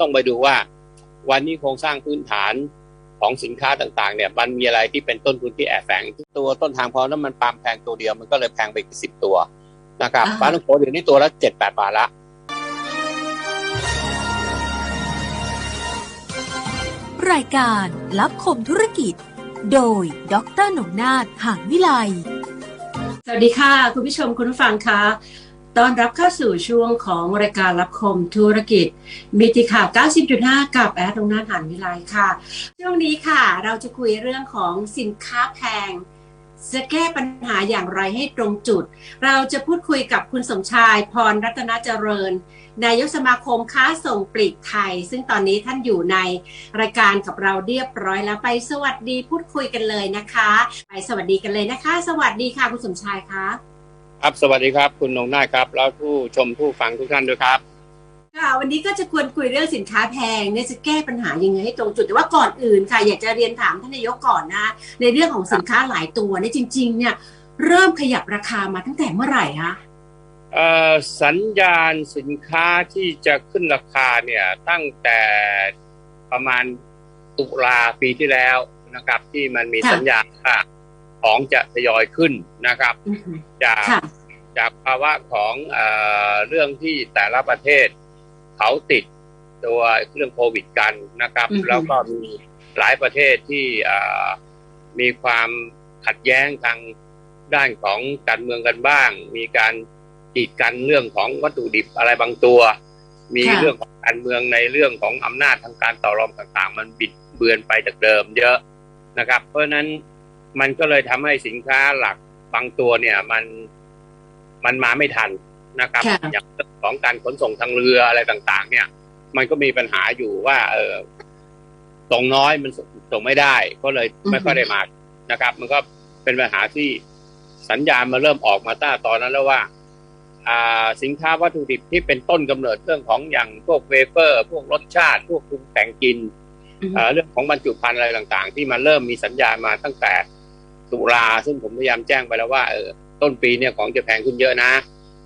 ต้องไปดูว่า วันนี้โครงสร้างพื้นฐานของสินค้าต่างๆเนี่ยมันมีอะไรที่เป็นต้นทุนที่แอบแฝงตัวต้นทางพอน้ำมันปาล์มแพงตัวเดียวมันก็เลยแพงไปอีกสิบตัวนะครับอ่าปลาต้องโกเดี๋ยวนี้ตัวละเจ็ดแปดบาทละรายการรับคมธุรกิจ โดยดรหนงนาถหางวิไล สวัสดีค่ะ คุณผู้ชมคุณผู้ฟังคะ ต้อนรับเข้าสู่ช่วงของรายการรับคมธุรกิจ มิติข่าว 90.5 กับแอดตรงหน้าฐานวิไลค่ะ ช่วงนี้ค่ะ เราจะคุยเรื่องของสินค้าแพง จะแก้ปัญหาอย่างไรให้ตรงจุด เราจะพูดคุยกับคุณสมชายพรรัตนเจริญ นายกสมาคมค้าส่งปลีกไทย ซึ่งตอนนี้ท่านอยู่ในรายการกับเราเรียบร้อยแล้วไปสวัสดีพูดคุยกันเลยนะคะ ไปสวัสดีกันเลยนะคะ สวัสดีค่ะคุณสมชายคะ ครับสวัสดีครับ คุณนงนาถครับ แล้วผู้ชมผู้ฟังทุกท่านด้วยครับค่ะวันนี้ก็จะควรคุยเรื่องสินค้าแพงเนี่ยจะแก้ปัญหายังไงให้ตรงจุดแต่ว่าก่อนอื่นค่ะ อยากจะเรียนถามท่านนายกก่อนนะ ในเรื่องของสินค้าหลายตัวเนี่ยจริง ๆ เนี่ย เริ่มขยับราคามาตั้งแต่เมื่อไหร่คะเอ่อสัญญาณสินค้าที่จะขึ้นราคาเนี่ยตั้งแต่ประมาณตุลาปีที่แล้วนะครับ ที่มันมีสัญญาณว่า ของจะทยอยขึ้นนะครับอือหือจากค่ะจากภาวะของเอ่อเรื่องที่แต่ละประเทศ เขาติดตัวเรื่องโควิดกันนะครับอือฮึแล้วก็มีหลายประเทศที่เอ่อมีความขัดแย้งทางด้านของการเมืองกันบ้าง มีการกีดกันเรื่องของวัตถุดิบอะไรบางตัว มีเรื่องของการเมืองในเรื่องของอำนาจทางการต่อรองต่าง ๆ มันบิดเบือนไปจากเดิมเยอะนะครับ เพราะฉะนั้น มันก็เลยทำให้สินค้าหลักบางตัวเนี่ย มันมันมาไม่ทันนะครับค่ะอย่างเรื่องของการขนส่งทางเรืออะไรต่าง ๆ เนี่ย มันก็มีปัญหาอยู่ว่า เออส่งน้อยมันส่งไม่ได้ ก็เลยไม่ค่อยได้มานะครับ มันก็เป็นปัญหาที่สัญญาณมาเริ่มออกมาตั้งแต่ตอนนั้นแล้วว่า อ่า สินค้าวัตถุดิบที่เป็นต้นกำเนิดเรื่องของอย่างพวกเวเฟอร์ พวกรสชาติ พวกปรุงแต่งกินอือหืเอ่ออเรื่องของบรรจุภัณฑ์อะไรต่าง ๆ ที่มันเริ่มมีสัญญาณมาตั้งแต่ ตุลาซึ่งผมพยายามแจ้งไปแล้วว่าเออต้นปีเนี่ยของจะแพงขึ้นเยอะนะ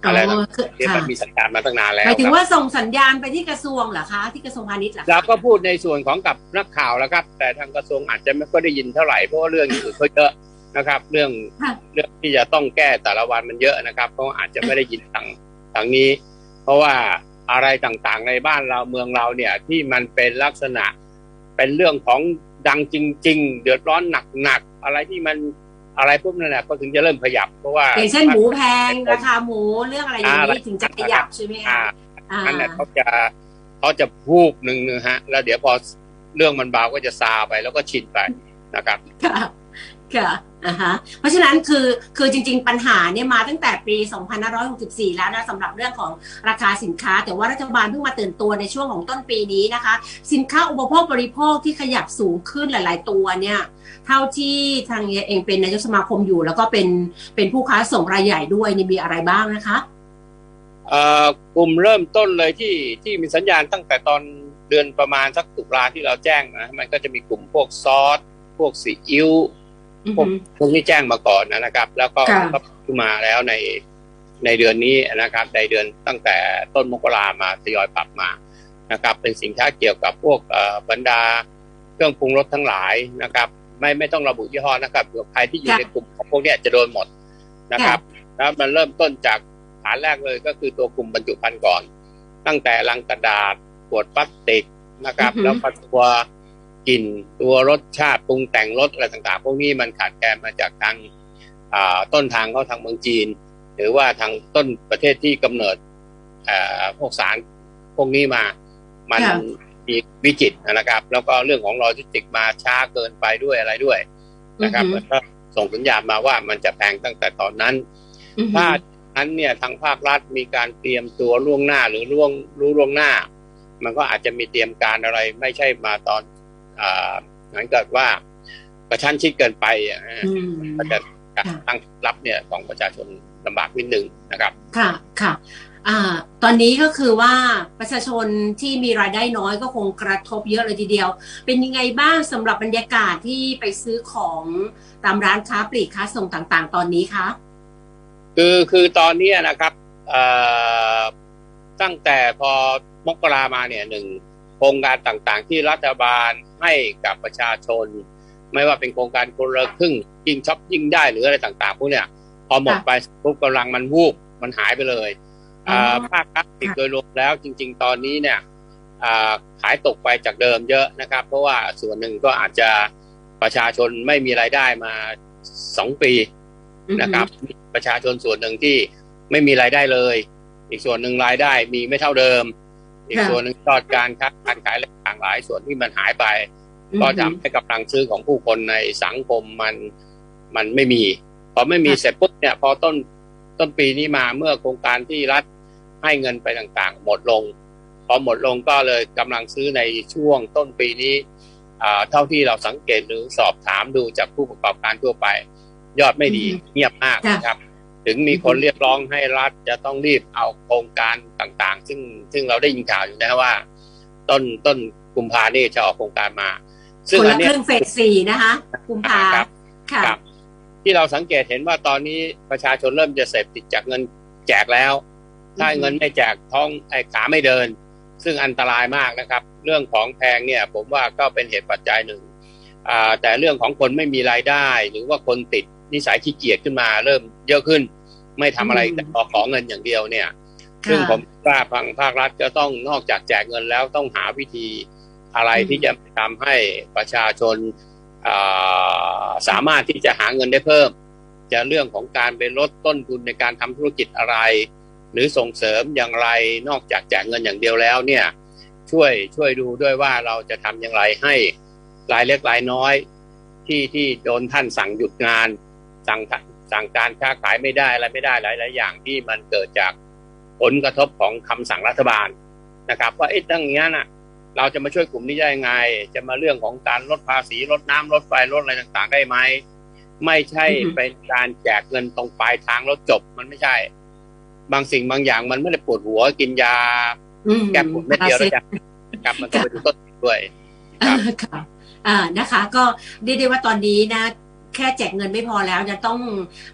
อะไรต่างคือๆที่ค่ะมันมีสัญญาณมาตั้งนานแล้วหมายถึคงรับว่าส่งสัญญาณไปที่กระทรวงเหรอคะที่กระทรวงพาณิชย์เหรอคะเราก็พูดในส่วนของกับนักข่าวแล้วครับ แต่ทางกระทรวงอาจจะไม่ค่อยได้ยินเท่าไหร่เพราะว่าเรื่องอื่นเขาเยอะนะครับ เรื่องค่ะเรื่องที่จะต้องแก้แต่ละวันมันเยอะนะครับเขาอาจจะไม่ได้ยินทางทางนี้ เพราะว่าอะไรต่างๆในบ้านเราเมืองเราเนี่ยที่มันเป็นลักษณะเป็นเรื่องของ ดังจริง ๆ เดือดร้อนหนักๆอะไรที่มันอะไรพวกนั้นแหละก็ถึงจะเริ่มขยับเพราะว่าอย่างเช่นหมูแพงราคาหมูเรื่องอะไรอย่างอ่านี้ถึงจะขยับใช่ไหมอ่าคะอ่าอันนั้นเขาจะเขาจะพูกหนึ่งนะฮะ แล้วเดี๋ยวพอเรื่องมันเบาก็จะซาไปแล้วก็ชินไปนะครับค่ะ ค่ะอ่าฮะเพราะฉะนั้นคือคือจริง ๆ ปัญหาเนี่ยมาตั้งแต่ปี 2564 แล้วนะสำหรับเรื่องของราคาสินค้า แต่ว่ารัฐบาลเพิ่งมาตื่นตัวในช่วงของต้นปีนี้นะคะ สินค้าอุปโภคบริโภคที่ขยับสูงขึ้นหลาย ๆ ตัวเนี่ยเท่าที่ทางเองเป็นนายกสมาคมอยู่ แล้วก็เป็นเป็นผู้ค้าส่งรายใหญ่ด้วยนี่มีอะไรบ้างนะคะกลุ่มเริ่มต้นเลยที่ที่มีสัญญาณตั้งแต่ตอนเดือนประมาณสักตุลาที่เราแจ้งนะมันก็จะมีกลุ่มพวกซอสพวกซีอิ๊ว พวกฮึพวกนี้แจ้งมาก่อนนะครับ แล้วก็ค่ะก็ขึ้นมาแล้วในในเดือนนี้นะครับ ในเดือนตั้งแต่ต้นมกรามาทยอยปรับมานะครับ เป็นสินค้าเกี่ยวกับพวกเอ่อบรรดาเครื่องปรุงรสทั้งหลายนะครับ ไม่ไม่ต้องระบุยี่ห้อนะครับเผื่อใครที่อยู่ในกลุ่มของพวกเนี้ยจะโดนหมดนะครับ แล้วมันเริ่มต้นจากฐานแรกเลยก็คือตัวกลุ่มบรรจุภัณฑ์ก่อน ตั้งแต่ลังกระดาษขวดพลาสติกนะครับอือฮึแล้วก็ตัว กลิ่นตัวรสชาติปรุงแต่งรสอะไรต่างๆ พวกนี้มันขาดแคลนมาจากทางอ่าต้นทางเขาทางเมืองจีน หรือว่าทางต้นประเทศที่กำเนิดอ่าพวกสารพวกนี้มามันค่ะมีวิจิตรนะครับ แล้วก็เรื่องของโลจิสติกมาช้าเกินไปด้วยอะไรด้วยนะครับอือฮึมันก็ส่งสัญญาณมาว่ามันจะแพงตั้งแต่ตอนนั้นอือฮึถ้านั้นเนี่ยทางภาครัฐมีการเตรียมตัวล่วงหน้าหรือล่วงรู้ล่วงหน้า มันก็อาจจะมีเตรียมการอะไรไม่ใช่มาตอนอ่า เหมือนกับว่ากระชั้นชิดเกินไปอะอืมก็จะค่ะตั้งรับเนี่ยของประชาชนลำบากนิดนึงนะครับ ค่ะค่ะอ่าตอนนี้ก็คือว่าประชาชนที่มีรายได้น้อยก็คงกระทบเยอะเลยทีเดียว เป็นยังไงบ้างสำหรับบรรยากาศที่ไปซื้อของตามร้านค้าปลีกค้าส่งต่างๆ ตอนนี้คะคือคือตอนเนี้ยนะครับเอ่อตั้งแต่พอมกรามาเนี่ยหนึ่ง โครงการต่างๆ ที่รัฐบาลให้กับประชาชน ไม่ว่าเป็นโครงการคนละครึ่งยิ่งช็อปยิ่งได้หรืออะไรต่างๆพวกเนี้ยพอหมดไปปุ๊บกำลังมันวูบมันหายไปเลยอ่าภาครัฐโดยรวมแล้วจริง ๆ ตอนนี้เนี่ยอ่าขายตกไปจากเดิมเยอะนะครับ เพราะว่าส่วนหนึ่งก็อาจจะประชาชนไม่มีรายได้มาสองปีนะครับ ประชาชนส่วนหนึ่งที่ไม่มีรายได้เลย อีกส่วนหนึ่งรายได้มีไม่เท่าเดิม อีกค่ะส่วนหนึ่งยอดการค้าการขายและต่างหลายส่วนที่มันหายไปอืมก็ทำให้กำลังซื้อของผู้คนในสังคมมันมันไม่มี พอไม่มีค่ะเสร็จปุ๊บเนี่ย พอต้นต้นปีนี้มาเมื่อโครงการที่รัฐให้เงินไปต่างๆ หมดลง พอหมดลงก็เลยกำลังซื้อในช่วงต้นปีนี้อ่าเท่าที่เราสังเกตหรือสอบถามดูจากผู้ประกอบการทั่วไป ยอดไม่ดีอืมเงียบมากค่ะนะครับ ถึงมีคนเรียกร้องให้รัฐจะต้องรีบเอาโครงการต่างๆ ซึ่งซึ่งเราได้ยินข่าวอยู่นะว่า ต้นต้นกุมภานี่จะออกโครงการมา ซึ่งคนอัละนคเนี้ยรึ่งเฟสสี่นะคะกุมภาครับค่ะครับที่เราสังเกตเห็นว่าตอนนี้ประชาชนเริ่มจะเสพติดจากเงินแจกแล้ว ถ้าอือฮึเงินไม่แจกท้องไอ้ขาไม่เดิน ซึ่งอันตรายมากนะครับ เรื่องของแพงเนี่ยผมว่าก็เป็นเหตุปัจจัยหนึ่งอ่าแต่เรื่องของคนไม่มีรายได้ หรือว่าคนติด นิสัยขี้เกียจขึ้นมา เริ่มเยอะขึ้น ไม่ทำอะไรอืมแต่ขอขอเงินอย่างเดียวเนี่ย ซึ่งผมว่าทางภาครัฐจะต้องนอกจากแจกเงินแล้วต้องหาวิธีอะไรอืมที่จะทำให้ประชาชนอ่าสามารถที่จะหาเงินได้เพิ่ม จะเรื่องของการไปลดต้นทุนในการทำธุรกิจอะไร หรือส่งเสริมอย่างไรนอกจากแจกเงินอย่างเดียวแล้วเนี่ยช่วยช่วยดูด้วยว่าเราจะทำอย่างไรให้รายเล็กรายน้อย ที่ที่โดนท่านสั่งหยุดงาน สั่งสั่งการค้าขายไม่ได้อะไรไม่ได้หลายๆอย่างที่มันเกิดจากผลกระทบของคำสั่งรัฐบาลนะครับว่าเอ๊ะตั้งอย่างนี้นะเราจะมาช่วยกลุ่มนี้ได้ยังไง จะมาเรื่องของการลดภาษีลดน้ำลดไฟลดอะไรต่างๆ ได้ไหมไม่ใช่อือฮึเป็นการแจกเงินตรงปลายทางแล้วจบมันไม่ใช่ บางสิ่งบางอย่างมันไม่ได้ปวดหัวกินยาอืมแก้ปวดเม็ดเดียวแล้วจะนะครับมันต้องไปดูต้นเหตุด้วยครับค่ะอ่านะคะ ก็เรียกได้ว่าตอนนี้นะ แค่แจกเงินไม่พอแล้วยังต้อง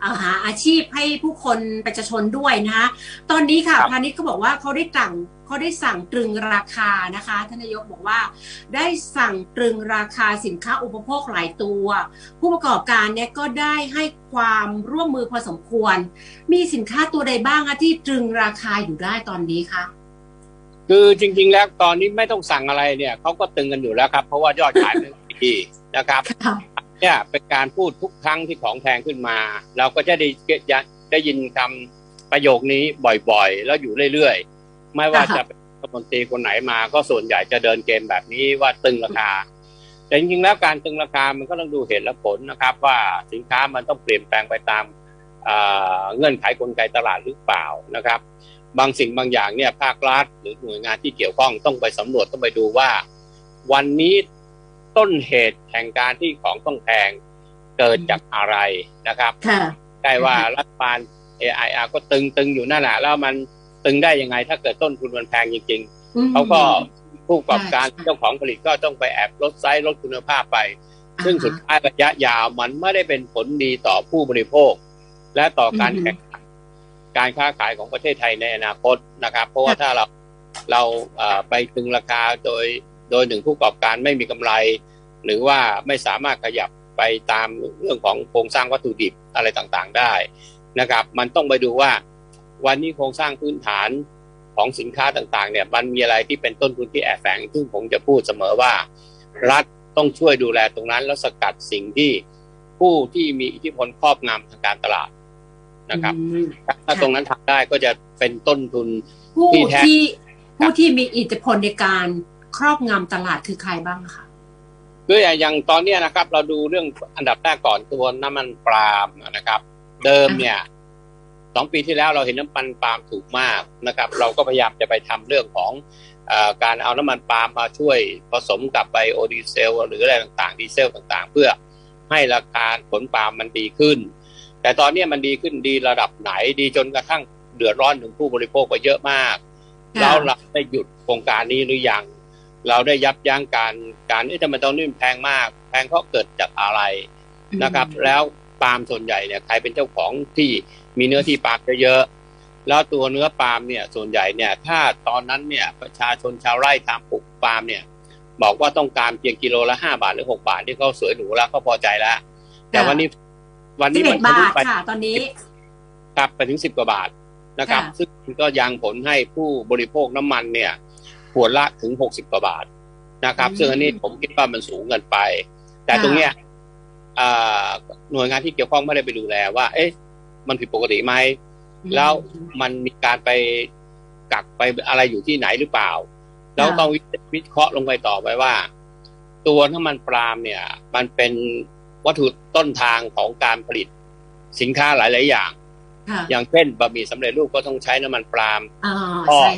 เอาหาอาชีพให้ผู้คนประชาชนด้วยนะคะตอนนี้ค่ะครับพาณิชย์ก็บอกว่าเขาได้สั่งเขาได้สั่งตรึงราคานะคะท่านนายกบอกว่า ได้สั่งตรึงราคาสินค้าอุปโภคหลายตัว ผู้ประกอบการเนี่ยก็ได้ให้ความร่วมมือพอสมควร มีสินค้าตัวใดบ้างคะที่ตรึงราคาอยู่ได้ตอนนี้คะคือจริง ๆ แล้วตอนนี้ไม่ต้องสั่งอะไรเนี่ยเขาก็ตึงกันอยู่แล้วครับ เพราะว่ายอดขายมันดีนะครับค่ะ เนี่ยเป็นการพูดทุกครั้งที่ของแพงขึ้นมา เราก็จะได้ได้ยินคำประโยคนี้บ่อยๆ แล้วอยู่เรื่อยๆ ไม่ว่าจะเป็นรัฐมนตรีคนไหนมา ก็ส่วนใหญ่จะเดินเกมแบบนี้ว่าตึงราคา แต่จริงๆแล้วการตึงราคามันก็ต้องดูเหตุและผลนะครับ ว่าสินค้ามันต้องเปลี่ยนแปลงไปตามอ่าเงื่อนไขกลไกตลาดหรือเปล่านะครับ บางสิ่งบางอย่างเนี่ยภาครัฐหรือหน่วยงานที่เกี่ยวข้องต้องไปสำรวจต้องไปดูว่า วันนี้ ต้นเหตุแห่งการที่ของต้องแพงเกิดจากอะไรนะครับค่ะได้ว่ารัฐบาล AIR ก็ตึงตึงอยู่นั่นแหละแล้วมันตึงได้ยังไง ถ้าเกิดต้นทุนมันแพงจริงอืมๆเขาก็ผู้ประกอบการใช่เจ้าของผลิตก็ต้องไปแอบลดไซส์ลดคุณภาพไป ซึ่งอ่าฮะสุดท้ายระยะยาวมันไม่ได้เป็นผลดีต่อผู้บริโภค และต่อการอือฮึแข่งขันการค้าขายของประเทศไทยในอนาคตนะครับ เพราะว่าถ้าเราเราเอ่อไปตึงราคาโดย โดยหนึ่งผู้ประกอบการไม่มีกำไร หรือว่าไม่สามารถขยับไปตามเรื่องของโครงสร้างวัตถุดิบอะไรต่างๆได้นะครับ มันต้องไปดูว่าวันนี้โครงสร้างพื้นฐานของสินค้าต่างๆเนี่ยมันมีอะไรที่เป็นต้นทุนที่แอบแฝงซึ่งผมจะพูดเสมอว่า รัฐต้องช่วยดูแลตรงนั้น แล้วสกัดสิ่งที่ผู้ที่มีอิทธิพลครอบงำทางการตลาดนะครับอืมถ้าตรงนั้นทำได้ก็จะเป็นต้นทุนผู้ที่แท้ที่ผู้ที่มีอิทธิพลในการ ครอบงำตลาดคือใครบ้างคะคืออย่างตอนเนี้ยนะครับ เราดูเรื่องอันดับแรกก่อนตัวน้ำมันปาล์มนะครับ เดิมเนี่ยสองปีที่แล้วเราเห็นน้ำมันปาล์มถูกมากนะครับ เราก็พยายามจะไปทำเรื่องของเออการเอาน้ำมันปาล์มมาช่วยผสมกับไบโอดีเซล หรืออะไรต่างๆ ดีเซลต่างๆ เพื่อให้ราคาผลปาล์มมันดีขึ้น แต่ตอนเนี้ยมันดีขึ้นดีระดับไหนดีจนกระทั่งเดือดร้อนถึงผู้บริโภคไปเยอะมากค่ะแล้วเราได้หยุดโครงการนี้หรือยัง เราได้ยับยั้งการการที่ทำไมตอนนี้มันแพงมาก แพงเพราะเกิดจากอะไรนะครับ แล้วปาล์มส่วนใหญ่เนี่ยใครเป็นเจ้าของที่มีเนื้อที่ปาล์มเยอะๆแล้วตัวเนื้อปาล์มเนี่ยส่วนใหญ่เนี่ย ถ้าตอนนั้นเนี่ยประชาชนชาวไร่ทำปลูกปปาล์มเนี่ย บอกว่าต้องการเพียงกิโลละห้าบาทหรือหกบาทที่เขาสวยหรูแล้วเขาพอใจแล้ว แต่วันนี้วันสินี้บเอ็มัดนทะบาลุทไปค่ะตอนนี้ครับไปถึงสิบกว่าบาทนะครับค่ะซึ่งก็ยังผลให้ผู้บริโภคน้ำมันเนี่ย ขวดละถึงหกสิบกว่าบาทนะครับ ซึ่งอันนี้ผมคิดว่ามันสูงเกินไป แต่ตรงเนี้ยอ่าหน่วยงานที่เกี่ยวข้องไม่ได้ไปดูแลว่า เอ๊ะ มันผิดปกติไหมแล้วมันมีการไปกักไปอะไรอยู่ที่ไหนหรือเปล่า แล้วต้องวิเคราะห์ลงไปต่อไปว่า ตัวน้ำมันปาล์มเนี่ย มันเป็นวัตถุต้นทางของการผลิตสินค้าหลาย ๆ อย่างค่ะอย่างเช่นบะหมี่สำเร็จรูปก็ต้องใช้น้ำมันปาล์มอ่าก็ใช่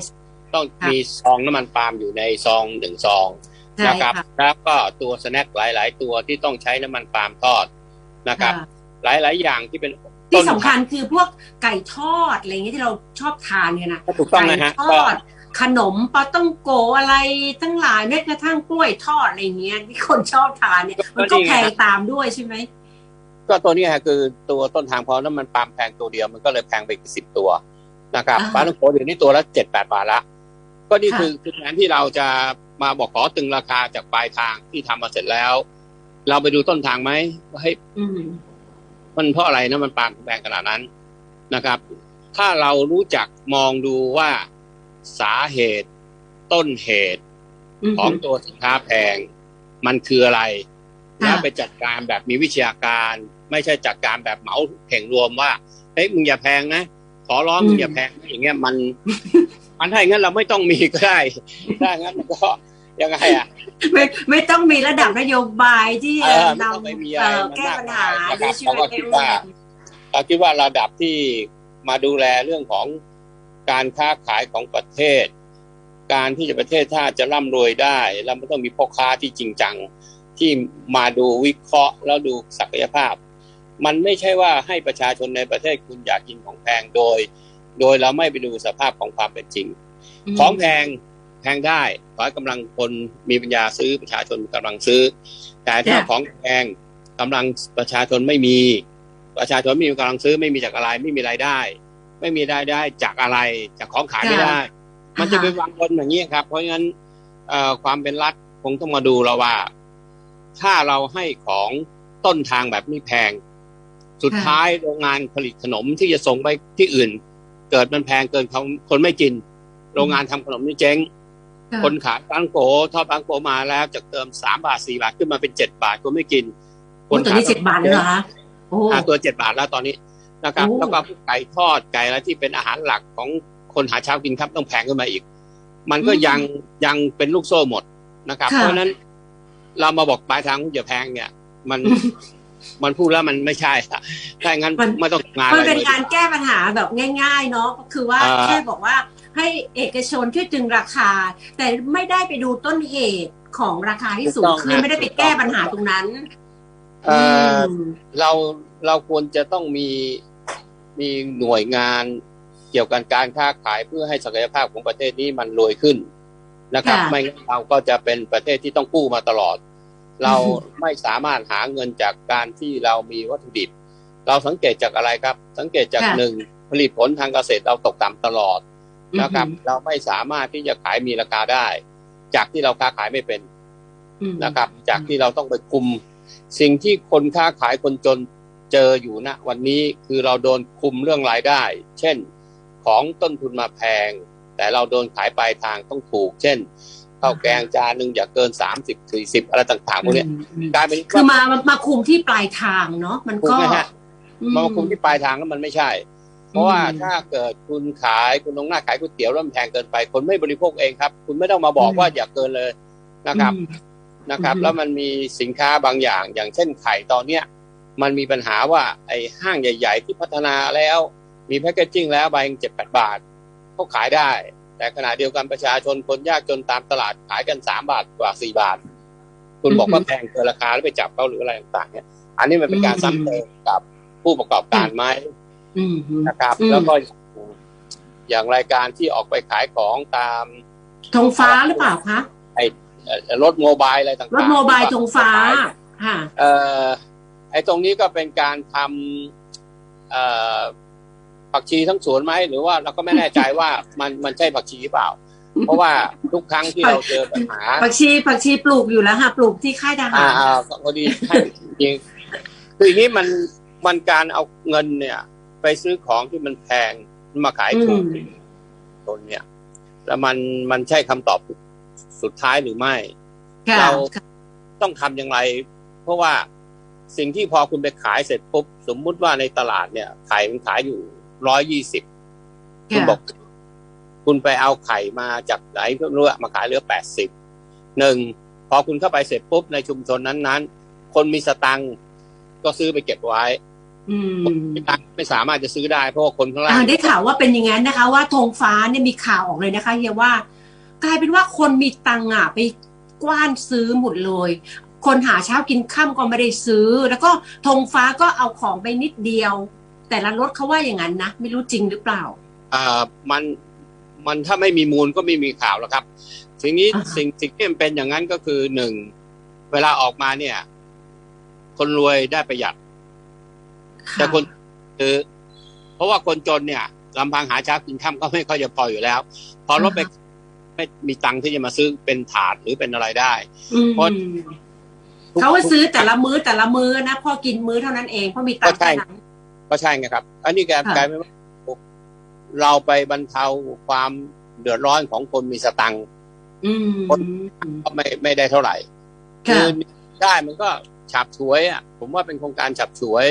ต้องค่ะมีซองน้ำมันปาล์มอยู่ในซองหนึ่งซองใช่นะครับค่ะแล้วก็ตัวสแน็คหลาย ๆ ตัวที่ต้องใช้น้ำมันปาล์มทอดนะครับค่ะหลาย ๆ อย่างที่เป็นที่สำคัญคือพวกไก่ทอดอะไรอย่างเงี้ยที่เราชอบทานกันนะก็ถูกต้องนะฮะไก่ทก็อดขนมปลาต้องโกอะไรทั้งหลายแม้กระทั่งกล้วยทอดอะไรเงี้ยที่คนชอบทานเนี่ยมันก็แพงตามด้วยใช่ไหมก็ตัวเนี้ยฮะคือตัวต้นทางเพราะน้ำมันปาล์มแพงตัวเดียวมันก็เลยแพงไปอีกสิบตัวนะครับอ่าปลาต้องโกเดี๋ยวนี้ตัวละเจ็ดแปดบาทละ ก็นี่ค่ะคือคือแทนที่เราจะมาบอกขอตึงราคาจากปลายทางที่ทำมาเสร็จแล้ว เราไปดูต้นทางไหมว่าเฮ้ยอืมมันเพราะอะไรนะมันปาล์มแพงขนาดนั้นนะครับ ถ้าเรารู้จักมองดูว่าสาเหตุต้นเหตุอืมของตัวสินค้าแพง มันคืออะไรค่ะแล้วไปจัดการแบบมีวิชาการ ไม่ใช่จัดการแบบเหมาเข่งรวมว่าเฮ้ยมึงอย่าแพงนะขอร้องมึงอย่าแพงนะอย่างเงี้ยมัน มันถ้าอย่างนั้นเราไม่ต้องมีก็ได้ถ้าอย่างนั้นก็ยังไงอะไม่ไม่ต้องมีระดับนโยบายที่เอจะอไม่ต้องนำไปมีอะไรเอ่อมันแก้มากปัญหามายนะครับใช่ไหมเขาก็คิดว่าเราคิดว่าระดับที่มาดูแลเรื่องของการค้าขายของประเทศ การที่จะประเทศถ้าจะร่ำรวยได้ เราไม่ต้องมีพ่อค้าที่จริงจัง ที่มาดูวิเคราะห์แล้วดูศักยภาพ มันไม่ใช่ว่าให้ประชาชนในประเทศคุณอยากกินของแพงโดย โดยเราไม่ไปดูสภาพของความเป็นจริง ของแพงแพงได้ขอให้กำลังคนมีปัญญาซื้อประชาชนมีกำลังซื้อ แต่ถ้าจ้ะของแพงกำลังประชาชนไม่มี ประชาชนไม่มีกำลังซื้อไม่มีจากอะไรไม่มีรายได้ ไม่มีรายได้จากอะไรจากของขายไม่ได้ มันจะเป็นวางบนอย่างนี้ครับ เพราะงั้นเอ่อความเป็นรัฐคงต้องมาดูเราว่า ถ้าเราให้ของต้นทางแบบนี้แพง สุดท้ายโรงงานผลิตขนมที่จะส่งไปที่อื่น เกิดมันแพงเกินเขาคนไม่กิน โรงงานทำขนมนี่เจ๊งค่ะคนขายปังโกทอดปังโกมาแล้วจากเติมสามบาทสี่บาทขึ้นมาเป็นเจ็ดบาทคนไม่กินโอ้ตัวนี้เจ็ดบาทเลยเหรอคะโอ้อ่าตัวเจ็ดบาทแล้วตอนนี้นะครับโอ้แล้วก็พวกไก่ทอดไก่อะไรที่เป็นอาหารหลักของคนหาเช้ากินครับต้องแพงขึ้นมาอีก มันก็ยังยังเป็นลูกโซ่หมดนะครับ เพราะฉะนั้นเรามาบอกปลายทางคุณอย่าแพงเนี่ย มัน มันพูดแล้วมันไม่ใช่อะถ้าอย่างนั้นมัน ไม่ต้องงานมันอะไรเป็นเลยการแก้ปัญหาแบบง่ายๆเนาะก็คือว่าอ่าแค่บอกว่าให้เอกชนช่วยตึงราคา แต่ไม่ได้ไปดูต้นเหตุของราคาที่สูงขึ้นไม่ได้ไปแก้ปัญหาตรงนั้นเอ่อมเราเราควรจะต้องมีมีหน่วยงานเกี่ยวกับการค้าขายเพื่อให้ศักยภาพของประเทศนี้มันรวยขึ้นนะครับ ค่ะ ไม่งั้นเราก็จะเป็นประเทศที่ต้องกู้มาตลอด เราอือฮึไม่สามารถหาเงินจากการที่เรามีวัตถุดิบ เราสังเกตจากอะไรครับ สังเกตจากค่ะหนึ่งผลิตผลทางเกษตรเราตกต่ำตลอดนะครับอือฮึเราไม่สามารถที่จะขายมีราคาได้ จากที่เราค้าขายไม่เป็นอืมนะครับ จากที่เราต้องไปคุม สิ่งที่คนค้าขายคนจนเจออยู่ณวันนี้คือเราโดนคุมเรื่องรายได้ เช่นของต้นทุนมาแพง แต่เราโดนขายปลายทางต้องถูก เช่น ข้าวแกงจานหนึ่งอย่าเกินสามสิบสี่สิบอะไรต่างๆพวกเนี้ยอืมอืมกลายเป็นคือมามามาคุมที่ปลายทางเนาะมันถูกก็ไหมฮะอืมาคุมที่ปลายทางแล้วมันไม่ใช่ เพราะว่าอืมถ้าเกิดคุณขายคุณตรงหน้าขายก๋วยเตี๋ยวแล้วมันแพงเกินไป คนไม่บริโภคเองครับ คุณไม่ต้องมาบอกอืมว่าอย่าเกินเลยนะครับอืมนะครับอืมแล้วมันมีสินค้าบางอย่าง อย่างเช่นไข่ตอนเนี้ยมันมีปัญหาว่าไอ้ห้างใหญ่ ๆ ที่พัฒนาแล้ว มีแพคเกจจิ้งแล้วใบเจ็ดแปดบาทเขาขายได้ แต่ขณะเดียวกันประชาชนคนยากจนตามตลาดขายกันสามบาทกว่าสี่บาท คุณบอกว่าแพงเกินราคาแล้วไปจับเขาหรืออะไรต่างๆเนี่ย อันนี้มันเป็นการซ้ำเติมกับผู้ประกอบการไหมอืมนะครับอืมแล้วก็อย่างรายการที่ออกไปขายของตามธงฟ้าหรือเปล่าคะเอ่อรถโมบายอะไรต่างๆรถโมบายธงฟ้าขยค่ะเอ่อไอ้ตรงนี้ก็เป็นการทำเอ่อ ผักชีทั้งสวนไหมหรือว่าเราก็ไม่แน่ใจว่ามันมันใช่ผักชีหรือเปล่า เพราะว่าทุกครั้งที่เราเจอปัญหาผักชีผักชีปลูกอยู่แล้วค่ะปลูกที่ค่ายทหาอ่ารอ่าพอดีให้จริงคืออย่างนี้มันมันการเอาเงินเนี่ย ไปซื้อของที่มันแพงมาขายถูกอืมตนเนี่ย แล้วมันมันใช่คำตอบสุดท้ายหรือไม่ค่ะเราต้องทำอย่างไร เพราะว่าสิ่งที่พอคุณไปขายเสร็จปุ๊บสมมุติว่าในตลาดเนี่ยไข่มันขายอยู่ ร้อยยี่สิบคุณบอก คุณไปเอาไข่มาจากไหนก็ไม่รู้อะมาขายเหลือแปดสิบหนึ่งพอคุณเข้าไปเสร็จปุ๊บในชุมชนนั้นๆ คนมีสตังค์ก็ซื้อไปเก็บไว้อืมไม่ตังค์ไม่สามารถจะซื้อได้เพราะว่าคนข้างล่าอ่างได้ข่าวว่าเป็นอย่างนั้นนะคะ ว่าธงฟ้าเนี่ยมีข่าวออกเลยนะคะเฮียว่ากลายเป็นว่าคนมีตังค์อะไปกว้านซื้อหมดเลย คนหาเช้ากินข้ามก็ไม่ได้ซื้อ แล้วก็ธงฟ้าก็เอาของไปนิดเดียว แต่ละรถเขาว่าอย่างนั้นนะไม่รู้จริงหรือเปล่าอ่ามันมันถ้าไม่มีมูลก็ไม่มีข่าวแล้วครับสิ่งนี้อ่าฮะสิ่งสิ่งที่มันเป็นอย่างนั้นก็คือหนึ่งเวลาออกมาเนี่ย คนรวยได้ประหยัด แต่คนคือเพราะว่าคนจนเนี่ยลำพังหาเช้ากินค่ำก็ไม่ค่อยจะพออยู่แล้ว พอรถไปไม่มีตังค์ที่จะมาซื้อเป็นถาดหรือเป็นอะไรได้อืมเพราะเขาก็ซื้อแต่ละมื้อแต่ละมื้อนะพอกินมื้อเท่านั้นเองเพราะมีตังค์ก็ใช่แค่นั้น ก็ใช่ไงครับ อันนี้กลายค่ะกลายเป็นว่าเราไปบรรเทาความเดือดร้อนของคนมีสตังค์อืมก็ไม่ไม่ได้เท่าไหร่ค่ะได้มันก็ฉับฉวยอะ ผมว่าเป็นโครงการฉับฉวย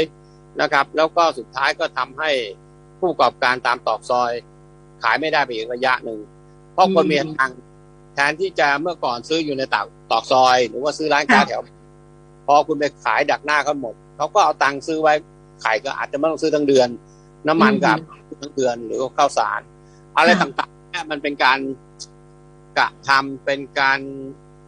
นะครับ แล้วก็สุดท้ายก็ทำให้ผู้ประกอบการตามตอกซอย ขายไม่ได้ไปอีกระยะหนึ่งเพราะคนมีตังค์แทนที่จะเมื่อก่อนซื้ออยู่ในตอกตอกซอย หรือว่าซื้อร้านค้าแถว พอคุณไปขายดักหน้าเขาหมดเขาก็เอาตังค์ซื้อไว้ ขายก็อาจจะไม่ต้องซื้อทั้งเดือน น้ำมันกับทั้งเดือนหรือว่าข้าวสาร อะไรต่างๆเนี่ยมันเป็นการกระทำเป็นการ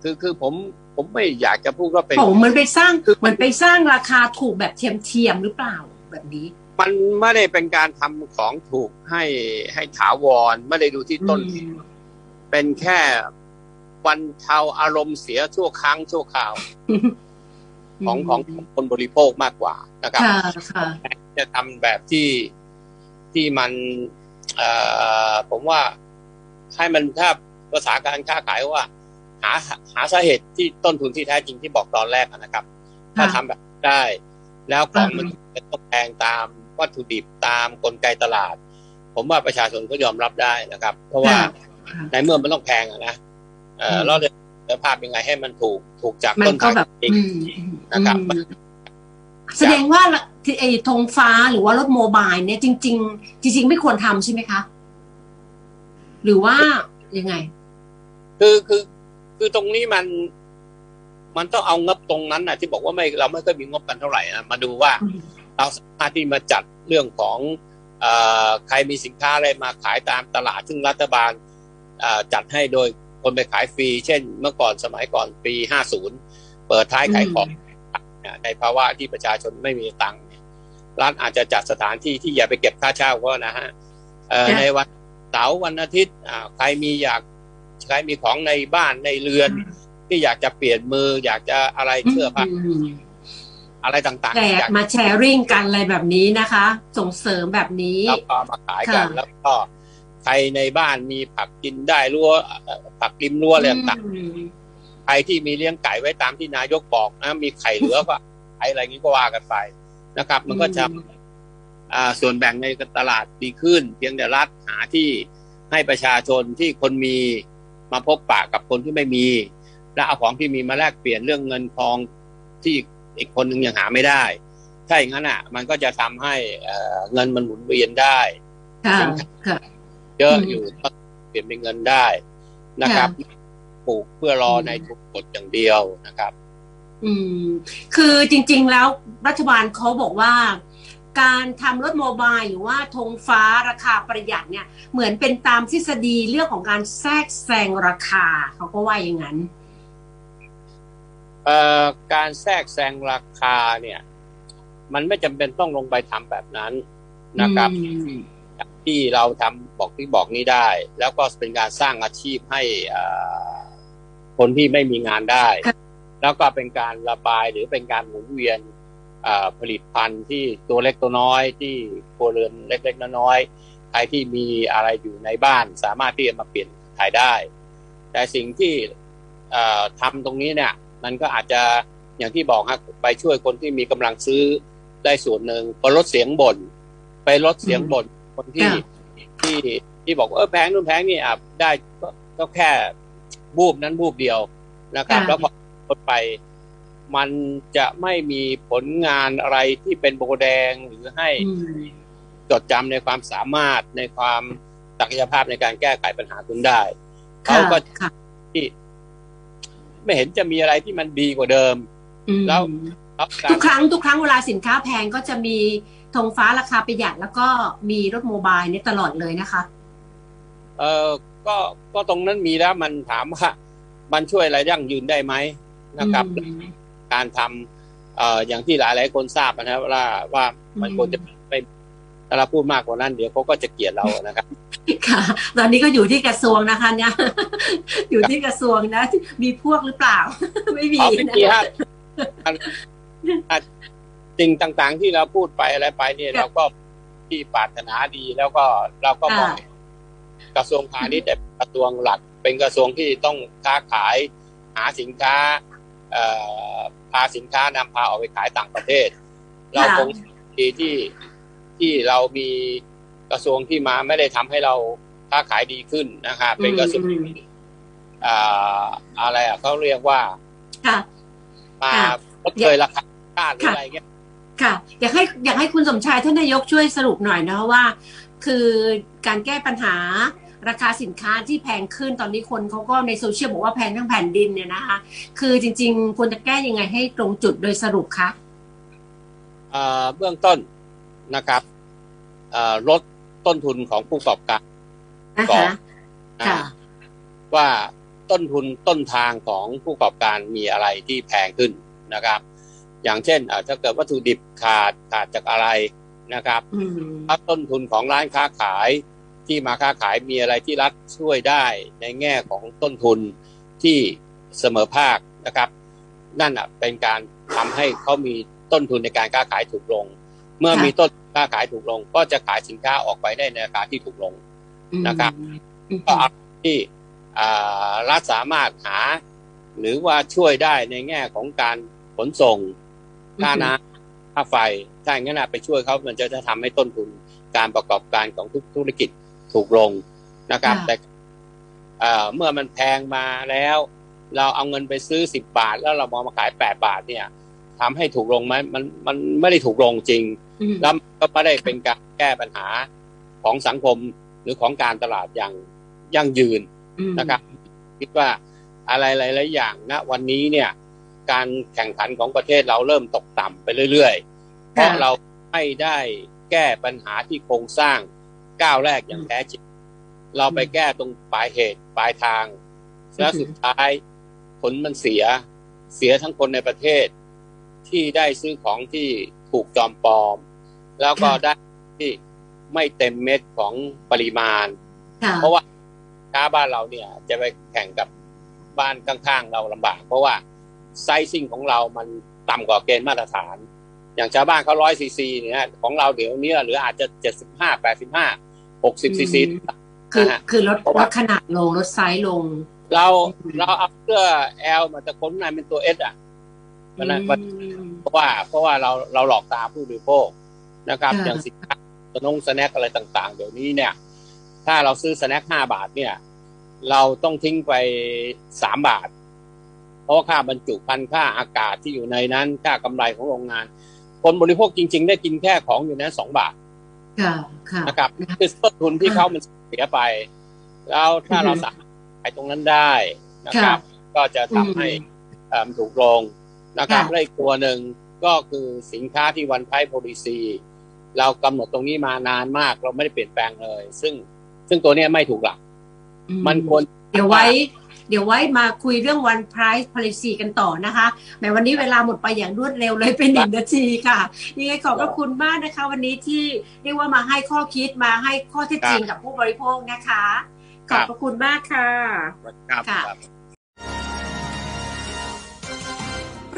คือคือผมผมไม่อยากจะพูดว่าเป็นผมเหมันไปสร้างเหมือนไปสร้างราคาถูกแบบเทียมเทียมๆหรือเปล่าแบบนี้ มันไม่ได้เป็นการทำของถูกให้ให้ถาวรไม่ได้ดูที่ต้นเหตุเป็นแค่วันเทาอารมณ์เสียชั่วครั้งชั่วคราว ของของของคนบริโภคมากกว่านะครับค่ะค่ะจะทำแบบที่ที่มันเอ่อผมว่าให้มันถ้าภาษาการค้าขายว่า หาหาสาเหตุที่ต้นทุนที่แท้จริงที่บอกตอนแรกอะนะครับ ถ้าทำแบบได้ แล้วของมันจะต้องแพงตามวัตถุดิบตามกลไกตลาด ผมว่าประชาชนก็ยอมรับได้นะครับ เพราะว่าค่ะในเมื่อมันต้องแพงอะนะเอออืมเราเลยคุณภาพยังไงให้มันถูกถูกจากมัต้นนก็ทางแบบจริงอืมอืม นะครับอืมแสดงว่าที่ไอ้ธงฟ้าหรือว่ารถโมบายเนี่ยจริง ๆ จริง ๆ ไม่ควรทำใช่ไหมคะ หรือว่ายังไง คือคือคือตรงนี้มัน มันต้องเอางบตรงนั้นนะที่บอกว่าไม่เราไม่เคอยมีงบกันเท่าไหร่นะมาดูว่าอืมเราสามารถที่มาจัดเรื่องของเอ่อใครมีสินค้าอะไรมาขายตามตลาดซึ่งรัฐบาลเอ่อจัดให้โดยคนไปขายฟรี เช่นเมื่อก่อนสมัยก่อนปี 50 เปิดท้ายขายของ ในภาวะที่ประชาชนไม่มีตังค์เนี่ยรัฐอาจจะจัดสถานที่ที่อย่าไปเก็บค่าเช่าก็นะฮะเอ่อค่ะในวันเสาร์วันอาทิตย์อ่าใครมีอยากใครมีของในบ้านในเรือน ที่อยากจะเปลี่ยนมือ อยากจะอะไรเสื้อผ้าอืมอะไรต่างแจๆกอยากมาแชร์ริ่งกันอะไรแบบนี้นะคะ ส่งเสริมแบบนี้แล้วก็มาขายกันค่ะแล้วก็ใครในบ้านมีผักกินได้รั้วเอ่อผักริมรั้วอะไรต่างอืมๆใค รที่มีเลี้ยงไก่ไว้ตามที่นายกบอกนะมีไข่เหลือก็ขายอะไรงี้ก็ว่ากันไปนะครับ มันก็จะอ่าส่วนแบ่งในตลาดดีขึ้น เพียงแต่รัฐหาที่ให้ประชาชนที่คนมีมาพบปะกับคนที่ไม่มี และเอาของที่มีมาแลกเปลี่ยนเรื่องเงินทองที่อีกคนหนึ่งยังหาไม่ได้ ถ้าอย่างนั้นอะ มันก็จะทำให้เอ่อเงินมันหมุนเวียนได้ค่ะค่ะเยอะอืมอยู่ก็เปลี่ยนเป็นเงินได้นะครับ ปลูกเพื่อรอในทุกกฎอย่างเดียวนะครับ อืม คือจริง ๆ แล้วรัฐบาลเขาบอกว่า การทำรถโมบายหรือว่าธงฟ้าราคาประหยัดเนี่ย เหมือนเป็นตามทฤษฎีเรื่องของการแทรกแซงราคาเขาก็ว่าอย่างนั้นเอ่อการแทรกแซงราคาเนี่ย มันไม่จำเป็นต้องลงไปทำแบบนั้นนะครับอืมที่เราทำบอกที่บอกนี้ได้ แล้วก็เป็นการสร้างอาชีพให้อ่า คนที่ไม่มีงานได้ค่ะแล้วก็เป็นการระบายหรือเป็นการหมุนเวียนอ่าผลิตภัณฑ์ที่ตัวเล็กตัวน้อยที่ครัวเรือนเล็กๆน้อยๆใครที่มีอะไรอยู่ในบ้านสามารถที่จะมาเปลี่ยนทขายได้ แต่สิ่งที่เอ่อทำตรงนี้เนี่ย มันก็อาจจะอย่างที่บอกฮะไปช่วยคนที่มีกำลังซื้อได้ส่วนหนึ่งพอลดเสียงบ่นไปลดเสียงบ่นคนที่ค่ะที่ที่บอกว่าเออแพงนู่นแพงนี่อะได้ก็ก็แค่ บูบนั้นบูบเดียวนะครับค่ะแล้วพอลดไป มันจะไม่มีผลงานอะไรที่เป็นโบแดงหรือให้อืมจดจำในความสามารถในความศักยภาพในการแก้ไขปัญหาคุณได้ค่ะเขาก็ค่ะที่ ไม่เห็นจะมีอะไรที่มันดีกว่าเดิมอืมแล้วรับกาทุรกครั้งทุกครั้งเวลาสินค้าแพงก็จะมีธงฟ้าราคาประหยัดแล้วก็มีรถโมบายเนี่ยตลอดเลยนะคะ เออ ก็ก็ตรงนั้นมีแล้วมันถามว่ามันช่วยอะไรยั่งยืนได้ไหมนะครับอืมการทำเอ่ออย่างที่หลายหลายๆคนทราบนะครับว่าว่ามันอืมควรจะไม่ถ้าเราพูดมากกว่านั้นเดี๋ยวเขาก็จะเกลียดเรานะครับ ค่ะ ตอนนี้ก็อยู่ที่กระทรวงนะคะเนี่ยอยู่ที่กระทรวงนะ มีพวกหรือเปล่า ไม่มีเอาไม่นะมีฮะอันอันสิ่งต่างๆที่เราพูดไปอะไรไปเนี่ยค่ะเราก็ที่ปรารถนาดีแล้วก็เราก็มองค่ะ กระทรวงพาณิชย์เนี่ยเป็นกระทรวงหลัก เป็นกระทรวงที่ต้องค้าขายหาสินค้าเอ่อพาสินค้านำพาออกไปขายต่างประเทศ เราคงดีที่ที่เรามีกระทรวงที่มาไม่ได้ทำให้เราค้าขายดีขึ้นนะครับเป็นกระทรวงอืมอ่าอะไรอะเขาเรียกว่าค่ะมาค่ะลดเคยราคาค่าหรืออะไรเงี้ยค่ะ อยากให้อยากให้คุณสมชายท่านนายกช่วยสรุปหน่อยนะว่า คือการแก้ปัญหาราคาสินค้าที่แพงขึ้นตอนนี้คนเขาก็ในโซเชียลบอกว่าแพงทั้งแผ่นดินเนี่ยนะคะ คือจริงๆควรจะแก้ยังไงให้ตรงจุดโดยสรุปคะเอ่อเบื้องต้นนะครับเอ่อลดต้นทุนของผู้ประกอบการนะก่อคะนค่ะว่าต้นทุนต้นทางของผู้ประกอบการมีอะไรที่แพงขึ้นนะครับ อย่างเช่นอะถ้าเกิดวัตถุดิบขาดขาดจากอะไร นะครับอืมถ้าต้นทุนของร้านค้าขายที่มาค้าขายมีอะไรที่รัฐช่วยได้ในแง่ของต้นทุนที่เสมอภาคนะครับ นั่นอะเป็นการทำให้เขามีต้นทุนในการค้าขายถูกลง เมื่อค่ะมีต้นค้าขายถูกลง ก็จะขายสินค้าออกไปได้ในราคาที่ถูกลงนะครับอืมก็เอาที่อ่ารัฐสามารถหา หรือว่าช่วยได้ในแง่ของการขนส่งค่าน้ำค่าไฟ ถ้าอย่างนั้นนะไปช่วยเขามันจะจะทำให้ต้นทุนการประกอบการของทุกธุรกิจถูกลงนะครับค่ะแต่เอ่อเมื่อมันแพงมาแล้ว เราเอาเงินไปซื้อสิบบาท แล้วเรามองมาขายแปดบาทเนี่ยทำให้ถูกลงไหมมันมันไม่ได้ถูกลงจริงอืมแล้วก็ไม่ได้เป็นการแก้ปัญหาของสังคมหรือของการตลาดอย่างยั่งยืนอืมนะครับคิดว่าอะไรหลายๆอย่างณวันนี้เนี่ย การแข่งขันของประเทศเราเริ่มตกต่ำไปเรื่อยๆ เพราะเราไม่ได้แก้ปัญหาที่โครงสร้างก้าวแรกอย่างแท้จริง เราไปแก้ตรงปลายเหตุปลายทาง แล้วสุดท้ายผลมันเสียเสียทั้งคนในประเทศ ที่ได้ซื้อของที่ถูกจอมปลอม แล้วก็ได้ที่ไม่เต็มเม็ดของปริมาณค่ะเพราะว่าค้าบ้านเราเนี่ย จะไปแข่งกับบ้านข้างๆเราลำบาก เพราะว่าไซซิ่งของเรามันต่ำกว่าเกณฑ์มาตรฐาน อย่างชาวบ้านเขาร้อยซีซีเนี่ยของเราเดี๋ยวนี้เหลืออาจจะเจ็ดสิบห้าแปดสิบห้าหกสิบซีซีคือนะฮะคือลดเพราะลว่าดขนาดลงลดไซส์ลง เราอืมเราเอาเสื้อแอลมาแต่คนข้างในเป็นตัวเอสอะมันนะมันอืมเพราะว่าเพราะว่าเราเราหลอกตาผู้บริโภคนะครับค่ะอย่างสินค้าสนงสแน็คอะไรต่างๆ เดี๋ยวนี้เนี่ย ถ้าเราซื้อสแน็คห้าบาทเนี่ย เราต้องทิ้งไปสามบาท เพราะว่าค่าบรรจุภัณฑ์ค่าอากาศที่อยู่ในนั้น ค่ากำไรของโรงงาน คนบริโภคจริง ๆ ได้กินแค่ของอยู่นั้นสองบาทค่ะค่ะนะครับนะคะคือต้นทุนที่เขามันเสียไป แล้วถ้าเราสามารถขายตรงนั้นได้นะครับ ก็จะทำให้เอ่อถูกลงนะครับค่ะและอีกตัวหนึ่งก็คือสินค้าที่วันไพ policy เรากำหนดตรงนี้มานานมากเราไม่ได้เปลี่ยนแปลงเลย ซึ่งซึ่งตัวเนี้ยไม่ถูกหลักอืมันควรเดี๋ยวไว้ เดี๋ยวไว้มาคุยเรื่อง one price policy กันต่อนะคะแหมวันนี้เวลาหมดไปอย่างรวดเร็วเลยเป็นหนึ่งนาทีค่ะยังไงขอบพระคุณมากนะคะ วันนี้ที่เรียกว่ามาให้ข้อคิดมาให้ข้อเท็จจริงกับผู้บริโภคนะคะ ขอบพระคุณมากค่ะครับค่ะครับ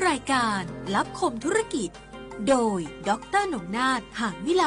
รายการรับคมธุรกิจ โดยดรหนงนาถหานวิไล